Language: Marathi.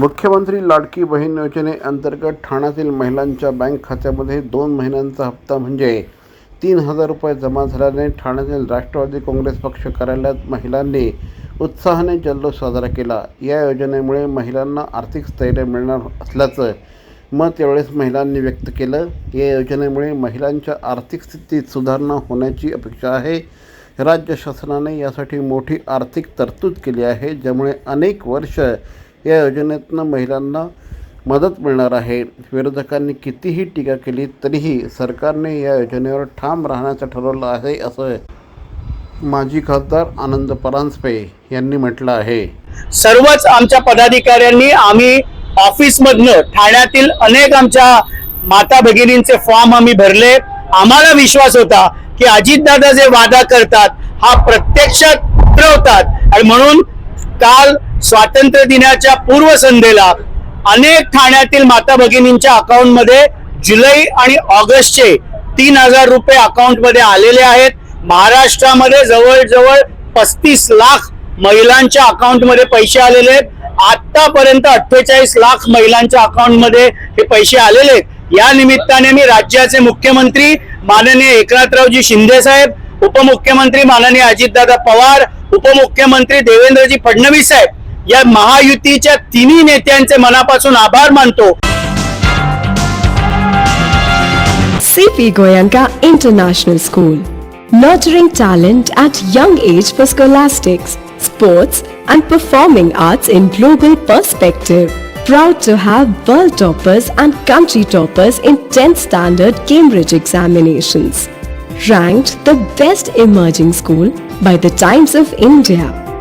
मुख्यमंत्री लाडकी बहीण योजनेअंतर्गत ठाण्यातील महिलांच्या बँक खात्यामध्ये दोन महिन्यांचा हप्ता म्हणजे तीन हजार रुपये जमा झाल्याने ठाण्यातील राष्ट्रवादी काँग्रेस पक्ष कार्यालयात महिलांनी उत्साहाने जल्लोष साजरा केला. या योजनेमुळे महिलांना आर्थिक स्थैर्य मिळणार असल्याचं मत यावेळेस महिलांनी व्यक्त केलं. या योजनेमुळे महिलांच्या आर्थिक स्थितीत सुधारणा होण्याची अपेक्षा आहे. राज्य शासनाने यासाठी मोठी आर्थिक तरतूद केली आहे ज्यामुळे अनेक वर्ष या योजनेतनं महिलांना मदत मिळणार आहे. विरोधकांनी कितीही टीका केली तरीही सरकारने या योजनेवर ठाम राहण्याचं ठरवलं आहे असं माजी खासदार आनंद परांजपे यांनी म्हटलं आहे. सर्वच आमच्या पदाधिकाऱ्यांनी आम्ही ऑफिसमधनं ठाण्यातील अनेक आमच्या माता भगिनींचे फॉर्म आम्ही भरले. आम्हाला विश्वास होता की अजितदादा जे वादा करतात हा प्रत्यक्षात उतरवतात. आणि म्हणून काल स्वातंत्र्य दिनाच्या पूर्वसंध्येला अनेक ठाण्यातील माता भगिनींच्या अकाउंटमध्ये जुलै आणि ऑगस्टचे तीन हजार रुपये अकाउंटमध्ये आलेले आहेत. महाराष्ट्रामध्ये जवळजवळ पस्तीस लाख महिलांच्या अकाउंटमध्ये पैसे आलेले आहेत. आतापर्यंत अठ्ठेचाळीस लाख महिलांच्या अकाउंटमध्ये हे पैसे आलेले आहेत. या निमित्ताने मी राज्याचे मुख्यमंत्री माननीय एकनाथरावजी शिंदे साहेब उपमुख्यमंत्री माननीय अजितदादा पवार उपमुख्यमंत्री देवेंद्रजी फडणवीस साहेब या महायुतीच्या तिन्ही नेत्यांचे मनापासून आभार मानतो CP Goyanka International School. Nurturing talent at young age for scholastics, sports, and performing arts in global perspective. Proud to have world toppers and country toppers in 10th standard Cambridge examinations. Ranked the best emerging school by the Times of India